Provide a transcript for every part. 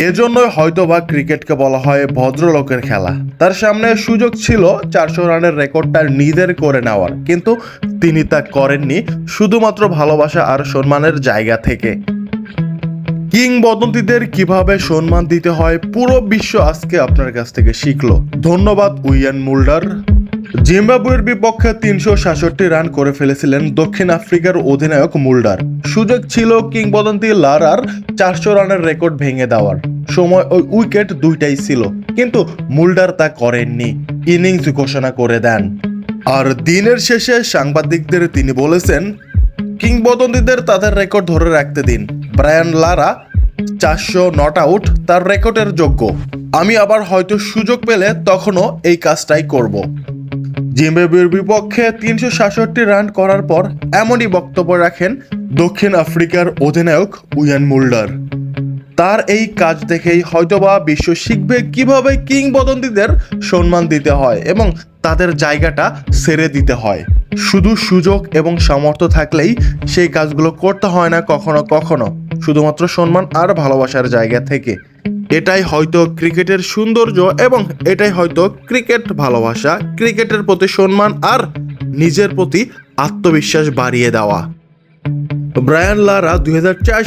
এজন্যই হয়তোবা ক্রিকেটকে বলা হয় ভদ্রলোকের খেলা। তার সামনে সুযোগ ছিল চারশো রানের রেকর্ডটা নিজের করে নেওয়ার, কিন্তু তিনি তা করেননি শুধুমাত্র ভালোবাসা আর সম্মানের জায়গা থেকে। কিংবদন্তিদের কীভাবে সম্মান দিতে হয় পুরো বিশ্ব আজকে আপনার কাছ থেকে শিখলো। ধন্যবাদ, উইয়ান মুল্ডার। জিম্বাবুয়ের বিপক্ষে তিনশো সাতষট্টি রান করে ফেলেছিলেন দক্ষিণ আফ্রিকার অধিনায়ক মুল্ডার। সুযোগ ছিল কিংবদন্তি লারার চারশো রানের রেকর্ড ভেঙে দেওয়ার। সময় ওই উইকেট দুইটাই ছিল, কিন্তু মুল্ডার তা করেননি, ইনিংস ঘোষণা করে দেন। আর দিনের শেষে সাংবাদিকদের তিনি বলেছেন, কিংবদন্তিদের তাদের রেকর্ড ধরে রাখতে দিন। ব্রায়ান লারা, চারশো নট আউট, তার রেকর্ডের যোগ্য। আমি আবার হয়তো সুযোগ পেলে তখনও এই কাজটাই করব। জিম্বাবুয়ের বিপক্ষে তিনশো সাতষট্টি রান করার পর এমনই বক্তব্য রাখেন দক্ষিণ আফ্রিকার অধিনায়ক উইয়ান মুল্ডার তার এই কাজ দেখেই হয়তোবা বিশ্ব শিখবে কীভাবে কিংবদন্তিদের সম্মান দিতে হয় এবং তাদের জায়গাটা সেরে দিতে হয়। শুধু সুযোগ এবং সামর্থ্য থাকলেই সেই কাজগুলো করতে হয় না কখনো কখনো। শুধুমাত্র সম্মান আর ভালোবাসার জায়গা থেকে। এটাই হয়তো ক্রিকেটের সৌন্দর্য এবং এটাই হয়তো ক্রিকেট ভালোবাসা, ক্রিকেটের প্রতি সম্মান আর নিজের প্রতি আত্মবিশ্বাস বাড়িয়ে দেওয়া। ব্রায়ান লারা দুই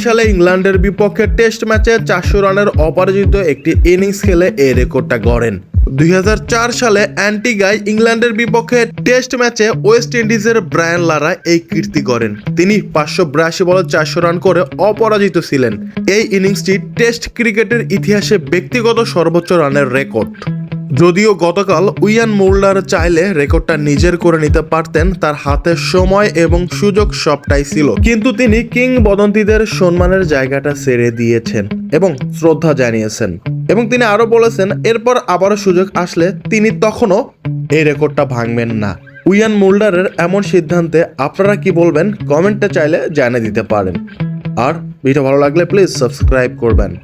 সালে ইংল্যান্ডের বিপক্ষে টেস্ট ম্যাচে চারশো রানের অপরাজিত একটি ইনিংস খেলে এই রেকর্ডটা গড়েন। দুই হাজার চার সালে অ্যান্টিগায় ইংল্যান্ডের বিপক্ষে টেস্ট ম্যাচে ওয়েস্ট ইন্ডিজের ব্রায়ান লারা এই কীর্তি করেন তিনি পাঁচশো বিরাশি বলে চারশো রান করে অপরাজিত ছিলেন। এই ইনিংসটি টেস্ট ক্রিকেটের ইতিহাসে ব্যক্তিগত সর্বোচ্চ রানের রেকর্ড। যদিও গতকাল উইয়ান মোল্ডার চাইলে রেকর্ডটা নিজের করে নিতে পারতেন, তার হাতে সময় এবং সুযোগ সবটাই ছিল। কিন্তু তিনি কিংবদন্তিদের সম্মানের জায়গাটা ছেড়ে দিয়েছেন এবং শ্রদ্ধা জানিয়েছেন। এবং তিনি আরও বলেছেন, এরপর আবারও সুযোগ আসলে তিনি তখনও এই রেকর্ডটা ভাঙবেন না। উইয়ান মোল্ডারের এমন সিদ্ধান্তে আপনারা কি বলবেন? কমেন্টে চাইলে জানিয়ে দিতে পারেন। আর ভিডিও ভালো লাগলে প্লিজ সাবস্ক্রাইব করবেন।